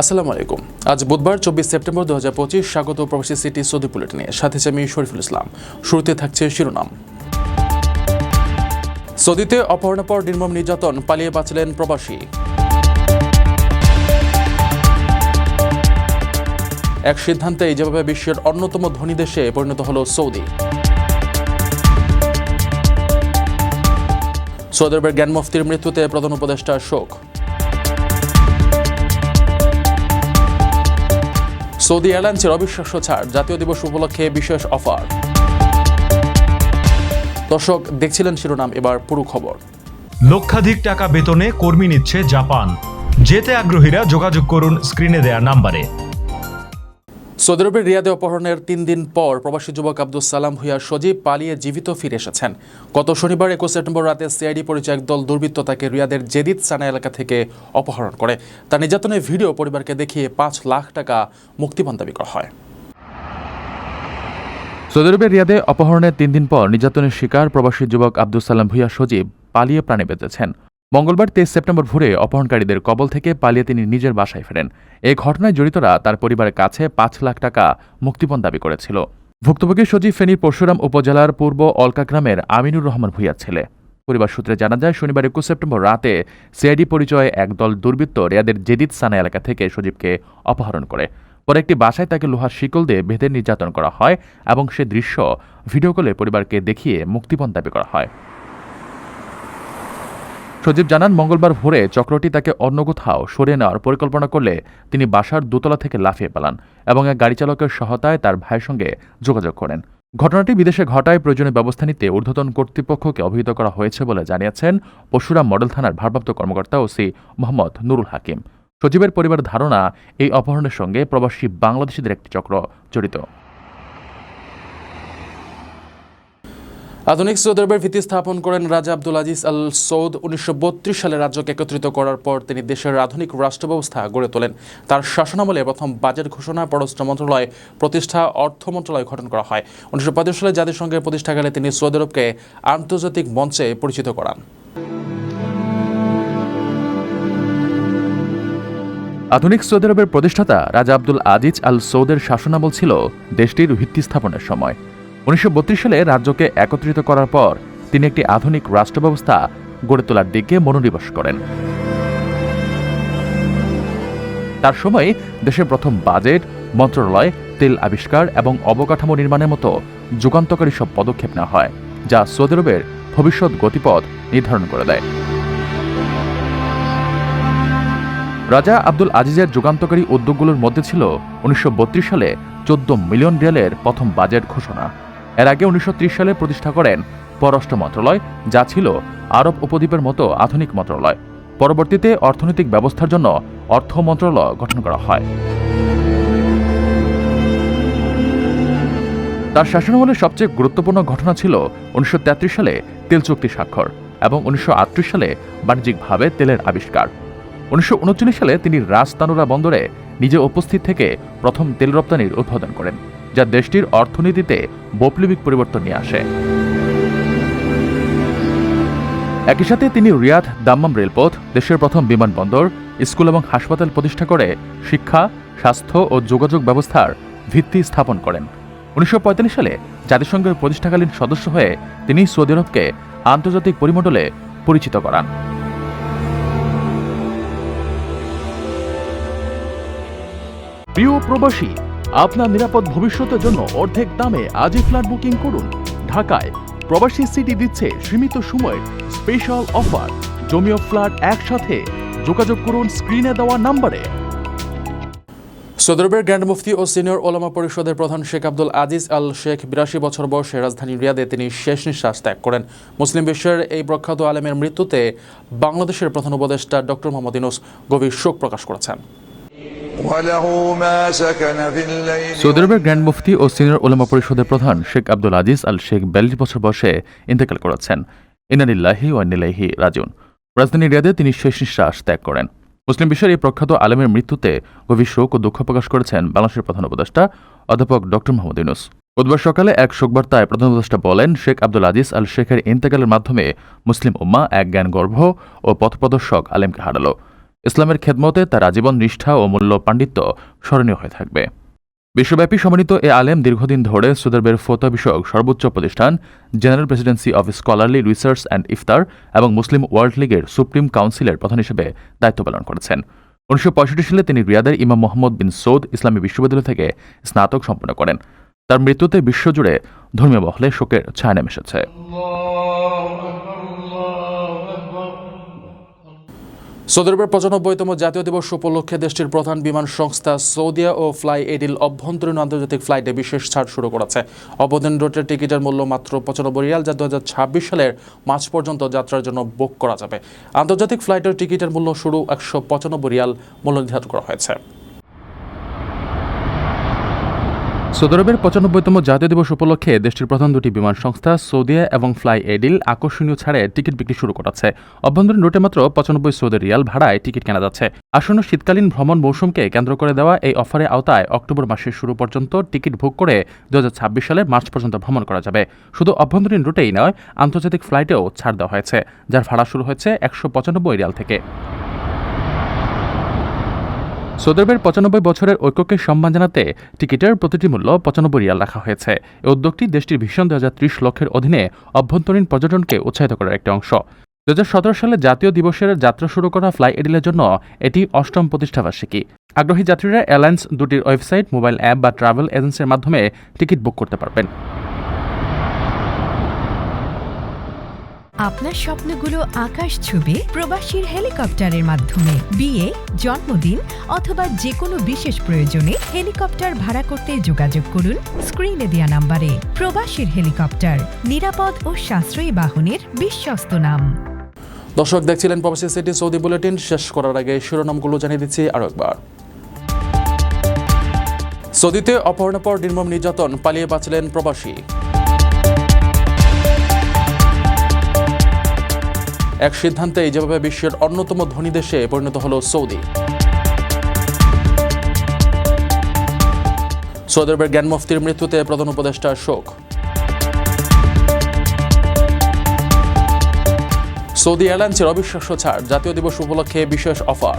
আসসালামু আলাইকুম। আজ বুধবার, চব্বিশ সেপ্টেম্বর দু হাজার পঁচিশ, স্বাগত প্রবাসী সিটি সৌদি বুলেটিনে। সাথে আমি শরীফুল ইসলাম। শুরুতে থাকছে শিরোনাম। সৌদিতে অপহরণের পর নির্মম নির্যাতন, পালিয়ে বাঁচলেন প্রবাসী। এক সিদ্ধান্তে যেভাবে বিশ্বের অন্যতম ধনী দেশে পরিণত হল সৌদি। সৌদি আরবের জ্ঞান মুফতির মৃত্যুতে প্রধান উপদেষ্টা শোক। সৌদি এয়ারলাইন্সের অবিশ্বাস্য ছাড়, জাতীয় দিবস উপলক্ষে বিশেষ অফার। দর্শক, দেখছিলেন শিরোনাম, এবার পুরো খবর। লক্ষাধিক টাকা বেতনে কর্মী নিচ্ছে জাপান। যেতে আগ্রহীরা যোগাযোগ করুন স্ক্রিনে দেয়া নাম্বারে। সৌদি আরবের রিয়াদে অপহরণের তিন দিন পর প্রবাসী যুবক আব্দুল সালাম ভুইয়া সজীব পালিয়ে জীবিত ফিরে এসেছেন গত শনিবার একুশ সেপ্টেম্বর রাতে সিআইডি পরিচয় একদল দুর্বৃত্ত তাকে রিয়াদের জেদিদ সানা এলাকা থেকে অপহরণ করে। তার নির্যাতনের ভিডিও পরিবারকে দেখিয়ে পাঁচ লাখ টাকা মুক্তিপণ দাবি করা হয়। সৌদি আরবের রিয়াদে অপহরণের তিন দিন পর নির্যাতনের শিকার প্রবাসী যুবক আব্দুল সালাম ভুইয়া সজীব পালিয়ে প্রাণে বেঁচেছেন। মঙ্গলবার তেইশ সেপ্টেম্বর ভোরে অপহরণকারীদের কবল থেকে পালিয়ে তিনি নিজের বাসায় ফেরেন। এই ঘটনায় জড়িতরা তার পরিবারের কাছে পাঁচ লাখ টাকা মুক্তিপণ দাবি করেছিল। ভুক্তভোগী সজীব ফেনীর পরশুরাম উপজেলার পূর্ব অলকা গ্রামের আমিনুর রহমান ভুইয়ার ছেলে। পরিবার সূত্রে জানা যায়, শনিবার একুশ সেপ্টেম্বর রাতে সিআইডি পরিচয়ে একদল দুর্বৃত্ত রিয়াদের জেদিদ সানা এলাকা থেকে সজীবকে অপহরণ করে। পরে একটি বাসায় তাকে লোহার শিকল দিয়ে বেঁধে নির্যাতন করা হয় এবং সে দৃশ্য ভিডিও কলে পরিবারকে দেখিয়ে মুক্তিপণ দাবি করা হয়। সজীব জানান, মঙ্গলবার ভোরে চক্রটি তাকে অন্য কোথাও সরিয়ে নেওয়ার পরিকল্পনা করলে তিনি বাসার দোতলা থেকে লাফিয়ে পালান এবং এক গাড়ি চালকের সহায়তায় তার ভাইয়ের সঙ্গে যোগাযোগ করেন। ঘটনাটি বিদেশে ঘটায় প্রয়োজনীয় ব্যবস্থা নিতে ঊর্ধ্বতন কর্তৃপক্ষকে অভিহিত করা হয়েছে বলে জানিয়েছেন পরশুরাম মডেল থানার ভারপ্রাপ্ত কর্মকর্তা ওসি মোহাম্মদ নুরুল হাকিম। সজীবের পরিবার ধারণা, এই অপহরণের সঙ্গে প্রবাসী বাংলাদেশিদের একটি চক্র জড়িত। আধুনিক সৌদি আরবের ভিত্তি স্থাপন করেন রাজা আব্দুল আজিজ আল সৌদ উনিশশো বত্রিশ সালে রাজ্যকে একত্রিত করার পর তিনি দেশের আধুনিক রাষ্ট্র ব্যবস্থা গড়ে তোলেন। তার শাসনামলে প্রথম বাজেট ঘোষণা পররাষ্ট্র মন্ত্রণালয় প্রতিষ্ঠা অর্থ মন্ত্রণালয় গঠন করা হয়। উনিশশো সালে জাতিসংঘের প্রতিষ্ঠাকালে তিনি সৌদি আরবকে আন্তর্জাতিক মঞ্চে পরিচিত করান। আধুনিক সৌদি আরবের প্রতিষ্ঠাতা রাজা আব্দুল আজিজ আল সৌদের শাসনামল ছিল দেশটির ভিত্তি স্থাপনের সময়। উনিশশো বত্রিশ সালে রাজ্যকে একত্রিত করার পর তিনি একটি আধুনিক রাষ্ট্র ব্যবস্থা গড়ে তোলার দিকে মনোনিবেশ করেন। তার সময় দেশের প্রথম বাজেট, মন্ত্রণালয়, তেল আবিষ্কার এবং অবকাঠামো নির্মাণের মতো যুগান্তকারী সব পদক্ষেপ নেওয়া হয়, যা সৌদি আরবের ভবিষ্যৎ গতিপথ নির্ধারণ করে দেয়। রাজা আব্দুল আজিজের যুগান্তকারী উদ্যোগগুলোর মধ্যে ছিল উনিশশো বত্রিশ সালে চোদ্দ মিলিয়ন রিয়ালের প্রথম বাজেট ঘোষণা। এর আগে উনিশশো ত্রিশ সালে প্রতিষ্ঠা করেন পররাষ্ট্র মন্ত্রণালয়, যা ছিল আরব উপদ্বীপের মতো আধুনিক মন্ত্রণালয়। পরবর্তীতে অর্থনৈতিক ব্যবস্থার জন্য অর্থ মন্ত্রণালয় গঠন করা হয়। তার শাসনামলের সবচেয়ে গুরুত্বপূর্ণ ঘটনা ছিল উনিশশো তেত্রিশ সালে তেল চুক্তি স্বাক্ষর এবং উনিশশো আটত্রিশ সালে বাণিজ্যিকভাবে তেলের আবিষ্কার। উনিশশো উনচল্লিশ সালে তিনি রাজতানুরা বন্দরে নিজে উপস্থিত থেকে প্রথম তেল রপ্তানির উদ্বোধন করেন। যা দেশটির অর্থনীতিতে বৈপ্লবিক পরিবর্তন নিয়ে আসে। একই সাথে তিনি রিয়াদ দাম্মাম রেলপথ, দেশের প্রথম বিমানবন্দর, স্কুল এবং হাসপাতাল প্রতিষ্ঠা করে শিক্ষা, স্বাস্থ্য ও যোগাযোগ ব্যবস্থার ভিত্তি স্থাপন করেন। উনিশশো সালে জাতিসংঘের প্রতিষ্ঠাকালীন সদস্য হয়ে তিনি সৌদি আরবকে আন্তর্জাতিক পরিমণ্ডলে পরিচিত করান। প্রিয় প্রবাসী আপনার নিরাপদ ভবিষ্যতের জন্য অর্ধেক দামে আজই ফ্ল্যাট বুকিং করুন। ঢাকায় প্রবাসী সিটি দিচ্ছে সীমিত সময়ের স্পেশাল অফার। জমিও ফ্ল্যাট একসাথে যোগাযোগ করুন স্ক্রিনে দেওয়া নাম্বারে। সৌদি আরবের গ্র্যান্ড মুফতি ও সিনিয়র ওলামা পরিষদের প্রধান শেখ আব্দুল আজিজ আল শেখ বিরাশি বছর বয়সে রাজধানী রিয়াদে তিনি শেষ নিঃশ্বাস ত্যাগ করেন। মুসলিম বিশ্বের এই প্রখ্যাত আলেমের মৃত্যুতে বাংলাদেশের প্রধান উপদেষ্টা ডক্টর মোহাম্মদ ইনুস গভীর শোক প্রকাশ করেছেন। গ্র্যান্ড মুফতি ও সিনিয়র ওলামা পরিষদের প্রধান শেখ আব্দুল আজিজ আল শেখ বছর বয়সে ইন্তেকাল করেছেন। ইনানিল্লাহি রাজুন রাজধানী রিয়াদে তিনি শেষ নিঃশ্বাস ত্যাগ করেন। মুসলিম বিশ্বের এই প্রখ্যাত আলেমের মৃত্যুতে গভীর শোক ও দুঃখ প্রকাশ করেছেন বাংলাদেশের প্রধান উপদেষ্টা অধ্যাপক ডক্টর মোহাম্মদ ইউনুস। বুধবার সকালে এক শোকবার্তায় প্রধান উপদেষ্টা বলেন, শেখ আব্দুল আজিজ আল শেখের ইন্তেকালের মাধ্যমে মুসলিম উম্মা এক জ্ঞান গর্ভ ও পথপ্রদর্শক আলেমকে হারালো। ইসলামের খেদমতে তার আজীবন নিষ্ঠা ও মূল্য পাণ্ডিত্য স্মরণীয় হয়ে থাকবে। বিশ্বব্যাপী সম্মানিত এ আলেম দীর্ঘদিন ধরে সৌদি আরবের ফতোয়া বিষয়ক সর্বোচ্চ প্রতিষ্ঠান, general presidency of scholarly research and ইফতার এবং মুসলিম ওয়ার্ল্ড লীগের সুপ্রিম কাউন্সিলের প্রধান হিসেবে দায়িত্ব পালন করেছেন। উনিশশো পঁয়ষট্টি সালে তিনি রিয়াদের ইমাম মোহাম্মদ বিন সৌদ ইসলামী বিশ্ববিদ্যালয় থেকে স্নাতক সম্পন্ন করেন। তার মৃত্যুতে বিশ্বজুড়ে ধর্মীয় মহলে শোকের ছায়া নেমে এসেছে সৌদি আরবের পঁচানব্বইতম জাতীয় দিবস উপলক্ষে দেশটির প্রধান বিমান সংস্থা সৌদিয়া ও ফ্লাই এডিল অভ্যন্তরীণ আন্তর্জাতিক ফ্লাইটে বিশেষ ছাড় শুরু করেছে। অবদান রুটের টিকিটের মূল্য মাত্র পঁচানব্বই রিয়াল, যা দু হাজার ছাব্বিশ সালের মার্চ পর্যন্ত যাত্রার জন্য বুক করা যাবে। আন্তর্জাতিক ফ্লাইটের টিকিটের মূল্য শুরু একশো পঁচানব্বই রিয়াল মূল্য নির্ধারণ করা হয়েছে। সৌদি আরবের পঁচানব্বইতম জাতীয় দিবস উপলক্ষে দেশটির প্রধান দুটি বিমান সংস্থা সৌদিয়া এবং ফ্লাই এডিল আকর্ষণীয় ছাড়ে টিকিট বিক্রি শুরু করেছে। অভ্যন্তরীণ রুটে মাত্র পঁচানব্বই সৌদি রিয়াল ভাড়ায় টিকিট কেনা যাচ্ছে। আসন্ন শীতকালীন ভ্রমণ মৌসুমকে কেন্দ্র করে দেওয়া এই অফারের আওতায় অক্টোবর মাসের শুরু পর্যন্ত টিকিট বুক করে দু হাজার ছাব্বিশ সালে মার্চ পর্যন্ত ভ্রমণ করা যাবে। শুধু অভ্যন্তরীণ রুটেই নয়, আন্তর্জাতিক ফ্লাইটেও ছাড় দেওয়া হয়েছে, যার ভাড়া শুরু হয়েছে একশো পঁচানব্বই রিয়াল থেকে। সৌদি আরবের পঁচানব্বই বছরের ঐক্যকে সম্মান জানাতে টিকিটের প্রতিটি মূল্য পঁচানব্বই রিয়াল রাখা হয়েছে। এই উদ্যোগটি দেশটির ভীষণ দু হাজার ত্রিশ লক্ষের অধীনে অভ্যন্তরীণ পর্যটনকে উৎসাহিত করার একটি অংশ। দুহাজার সতেরো সালে জাতীয় দিবসের যাত্রা শুরু করা ফ্লাই এডিলের জন্য এটি অষ্টম প্রতিষ্ঠাবার্ষিকী। আগ্রহী যাত্রীরা এয়ারলাইন্স দুটির ওয়েবসাইট, মোবাইল অ্যাপ বা ট্রাভেল এজেন্সির মাধ্যমে টিকিট বুক করতে পারবেন। আপনার স্বপ্নগুলো আকাশ ছুবে প্রবাসীর হেলিকপ্টারের মাধ্যমে। বিয়ে, জন্মদিন অথবা যে কোনো বিশেষ প্রয়োজনে হেলিকপ্টার ভাড়া করতে যোগাযোগ করুন স্ক্রিনে দেওয়া নাম্বারে। প্রবাসীর হেলিকপ্টার, নিরাপদ ও সাশ্রয়ী বাহনের বিশ্বস্ত নাম। দর্শক, দেখছিলেন প্রবাসী সিটি সৌদি বুলেটিন। শেষ করার আগে শিরোনামগুলো জানিয়ে দিচ্ছি আরও একবার। সৌদিতে অপহরণের পর নির্মম নির্যাতন, পালিয়ে বাঁচলেন প্রবাসী। এক সিদ্ধান্তে যেভাবে বিশ্বের অন্যতম ধনী দেশে পরিণত হল সৌদি। সৌদি আরবের জ্ঞান মুফতির মৃত্যুতে প্রধান উপদেষ্টা শোক। সৌদি এয়ারলাইন্সের অবিশ্বাস্য ছাড়, জাতীয় দিবস উপলক্ষে বিশেষ অফার।